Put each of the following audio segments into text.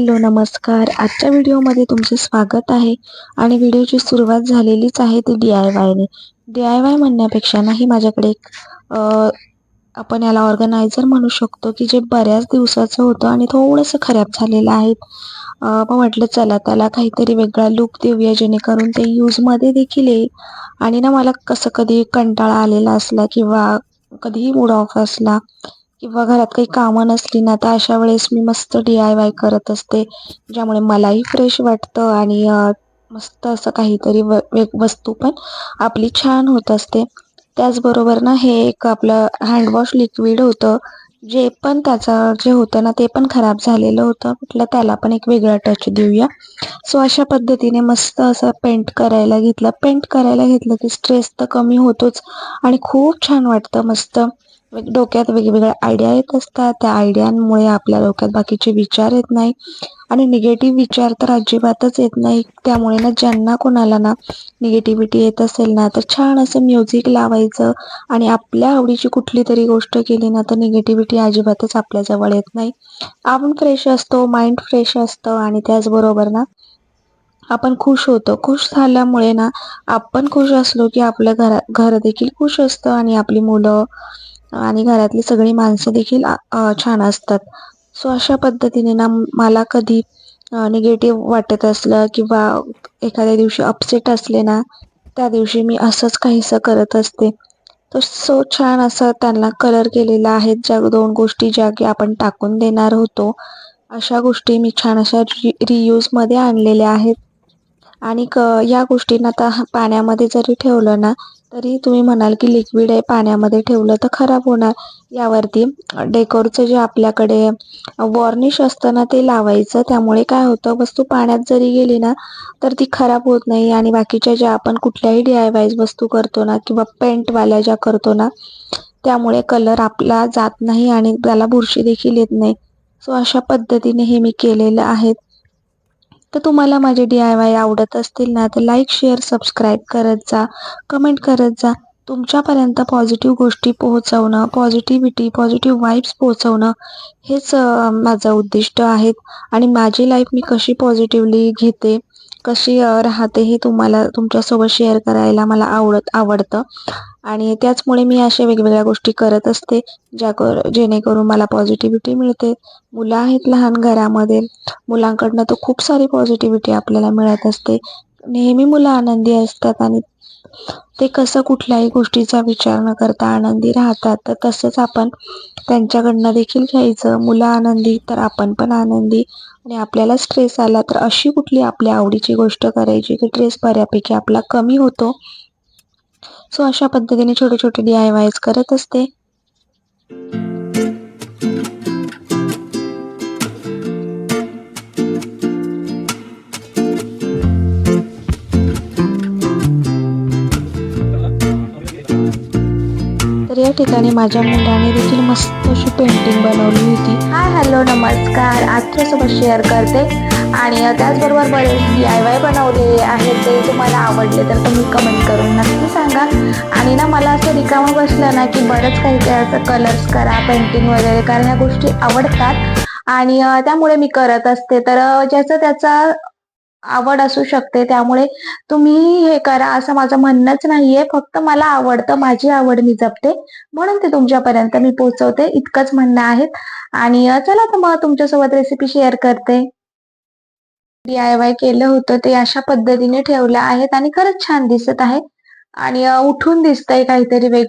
Hello नमस्कार. आजच्या व्हिडिओमध्ये तुमचे स्वागत आहे आणि व्हिडिओची सुरुवात झालेलीच आहे ती डी आय वायने डी आय वाय म्हणण्यापेक्षा नाही माझ्याकडे एक आपण याला ऑर्गनायझर म्हणू शकतो की जे बऱ्याच दिवसाचं होतं आणि थोडंसं खराब झालेलं आहे. मग म्हटलं चला त्याला काहीतरी वेगळा लुक देऊया जेणेकरून ते यूजमध्ये देखील येईल. आणि ना मला कसं कधी कंटाळा आलेला असला किंवा कधीही मूड ऑफ असला किंवा घरात काही कामं नसली ना तर अशा वेळेस मी मस्त डी आय वाय करत असते ज्यामुळे मलाही फ्रेश वाटतं आणि मस्त असं काहीतरी व वस्तू पण आपली छान होत असते. त्याचबरोबर ना हे एक आपलं हँडवॉश लिक्विड होतं जे पण त्याचं जे होतं ना ते पण खराब झालेलं होतं. म्हटलं त्याला पण एक वेगळा टच देऊया. सो अशा पद्धतीने मस्त असं पेंट करायला घेतलं. पेंट करायला घेतलं की स्ट्रेस तर कमी होतोच आणि खूप छान वाटतं मस्त. म्हणजे डोक्यात वेगवेगळ्या आयडिया येत असतात. त्या आयडियांमुळे आपल्या डोक्यात बाकीचे विचार येत नाही. आणि निगेटिव्ह विचार तर अजिबातच येत नाही. त्यामुळे ना ज्यांना कोणाला ना निगेटिव्हिटी येत असेल ना तर छान असं म्युझिक लावायचं. आणि आपल्या आवडीची कुठली तरी गोष्ट केली ना तर निगेटिव्हिटी अजिबातच आपल्याजवळ येत नाही. आपण फ्रेश असतो माइंड फ्रेश असतं. आणि त्याचबरोबर ना आपण खुश होतो. खुश झाल्यामुळे ना आपण खुश असलो की आपलं घरा घर देखील खुश असतं. आणि आपली मुलं आणि घरातली सगळी माणसं देखील छान असतात. सो अशा पद्धतीने ना मला कधी निगेटिव्ह वाटत असलं किंवा एखाद्या दिवशी अपसेट असले ना त्या दिवशी मी असंच काहीसं करत असते. तर सो छान असं त्यांना कलर केलेला आहे ज्या दोन गोष्टी ज्या की आपण टाकून देणार होतो अशा गोष्टी मी छान अशा रि रियूजमध्ये आणलेल्या आहेत. आणि क या गोष्टींना आता पाण्यामध्ये जरी ठेवलं ना तरी तुम्ही म्हणाल की लिक्विड आहे पाण्यामध्ये ठेवलं तर खराब होणार. यावरती डेकोरचं जे आपल्याकडे वॉर्निश असतं ना ते लावायचं. त्यामुळे काय होतं वस्तू पाण्यात जरी गेली ना तर ती खराब होत नाही. आणि बाकीच्या ज्या आपण कुठल्याही डी आय वाईज वस्तू करतो ना किंवा पेंटवाल्या ज्या करतो ना त्यामुळे कलर आपला जात नाही आणि त्याला बुरशी देखील येत नाही. सो अशा पद्धतीने हे मी केलेलं आहे. तर तुम्हाला माझे डी आय वाय आवडत असतील ना तर लाईक शेअर सबस्क्राईब करत जा कमेंट करत जा. तुमच्यापर्यंत पॉझिटिव्ह गोष्टी पोहोचवणं पॉझिटिव्हिटी पॉझिटिव्ह वाईब्स पोहोचवणं हेच माझं उद्दिष्ट आहेत. आणि माझी लाईफ मी कशी पॉझिटिव्हली घेते कशी राहते हे तुम्हाला तुमच्यासोबत शेअर करायला मला आवडत आवडतं. आणि त्याचमुळे मी अशा वेगवेगळ्या गोष्टी करत असते ज्या कर जेणेकरून मला पॉझिटिव्हिटी मिळते. मुलं आहेत लहान घरामध्ये. मुलांकडनं तर खूप सारी पॉझिटिव्हिटी आपल्याला मिळत असते. नेहमी मुलं आनंदी असतात आणि ते कसं कुठल्याही गोष्टीचा विचार न करता आनंदी राहतात तर तसंच आपण त्यांच्याकडनं देखील घ्यायचं. मुलं आनंदी तर आपण पण आनंदी. आणि आपल्याला स्ट्रेस आला तर अशी कुठली आपल्या आवडीची गोष्ट करायची की स्ट्रेस बऱ्यापैकी आपला कमी होतो. सो अशा पद्धतीने छोटे छोटे डी आय वायज करत असते. तर या ठिकाणी माझ्या मुलाने देखील मस्त अशी पेंटिंग बनवली होती. हाय हॅलो नमस्कार. आजच्यासोबत शेअर करते. आणि त्याचबरोबर बरेच डी आय वाय बनवले आहेत ते तुम्हाला आवडले तर तुम्ही कमेंट करून नक्की सांगा. आणि ना मला असं रिकामं बसलं ना की बरंच काही काही असं कलर्स करा पेंटिंग वगैरे कारण ह्या गोष्टी आवडतात. आणि त्यामुळे मी करत असते. तर ज्याचं त्याचा आवड असू शकते त्यामुळे तुम्ही हे करा असं माझं म्हणणंच नाहीये. फक्त मला आवडतं माझी आवड मी जपते. म्हणून ते तुमच्यापर्यंत मी पोहोचवते. इतकंच म्हणणं आहे आणि चला तर मग तुमच्यासोबत रेसिपी शेअर करते. डी आय वाय केलं होतं ते अशा पद्धतीने ठेवलं आहेत आणि खरंच छान दिसत आहे आणि उठून दिसतंय काहीतरी वेग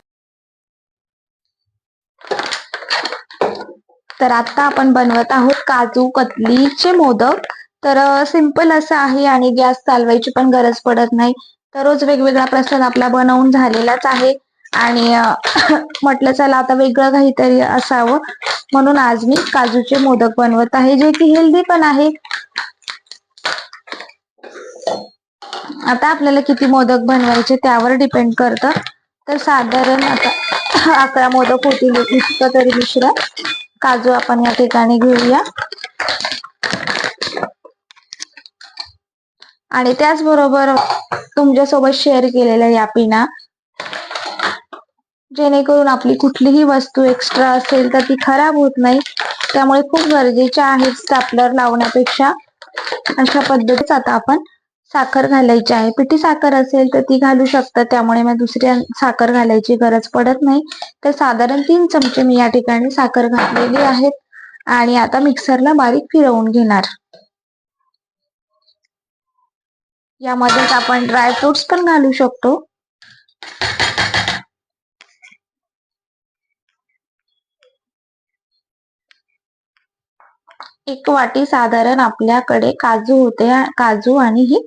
तर आता आपण बनवत आहोत काजू कतलीचे मोदक. तर सिंपल असं आहे आणि गॅस चालवायची पण गरज पडत नाही. तर रोज वेगवेगळा प्रसाद आपला बनवून झालेलाच आहे. आणि म्हटलं चला आता वेगळं काहीतरी असावं. म्हणून आज मी काजूचे मोदक बनवत आहे जे की हेल्दी पण आहे. आता आपल्याला किती मोदक बनवायचे त्यावर डिपेंड करतं. तर साधारण आता अकरा मोदक होतील इतकं तरी मिश्रण काजू आपण या ठिकाणी घेऊया. आणि त्याचबरोबर तुमच्यासोबत शेअर केलेल्या या पिना. जेणेकरून आपली कुठलीही वस्तू एक्स्ट्रा असेल तर ती खराब होत नाही. त्यामुळे खूप गरजेच्या आहेत स्टॅपलर लावण्यापेक्षा. अशा पद्धतीच आता आपण साखर घालायची आहे. पिठी साखर असेल तर ती घालू शकता. त्यामुळे मग दुसरी साखर घालायची गरज पडत नाही. तर साधारण तीन चमचे मी या ठिकाणी साखर घातलेली आहेत. आणि आता मिक्सरला बारीक फिरवून घेणार. यामध्येच आपण ड्रायफ्रुट्स पण घालू शकतो. एक वाटी साधारण आपल्याकडे काजू होते काजू आणि ही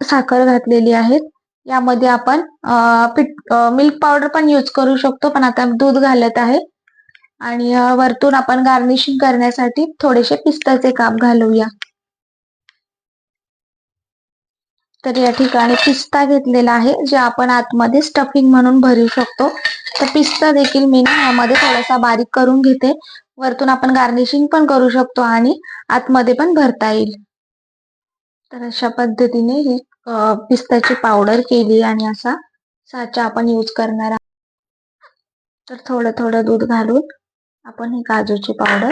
साखर घातलेली आहेत. यामध्ये आपण पीठ मिल्क पावडर पण यूज करू शकतो पण आता दूध घालत आहे. आणि वरतून आपण गार्निशिंग करण्यासाठी थोडेसे पिस्ताचे काप घालूया. तर या ठिकाणी पिस्ता घेतलेला आहे जे आपण आतमध्ये स्टफिंग म्हणून भरू शकतो. तर पिस्ता देखील मी ना यामध्ये थोडासा बारीक करून घेते. वरतून आपण गार्निशिंग पण करू शकतो आणि आतमध्ये पण भरता येईल. तर अशा पद्धतीने ही पिस्ताची पावडर केली आणि असा साचा आपण यूज करणार आहोत. तर थोडं थोडं दूध घालून आपण ही काजूची पावडर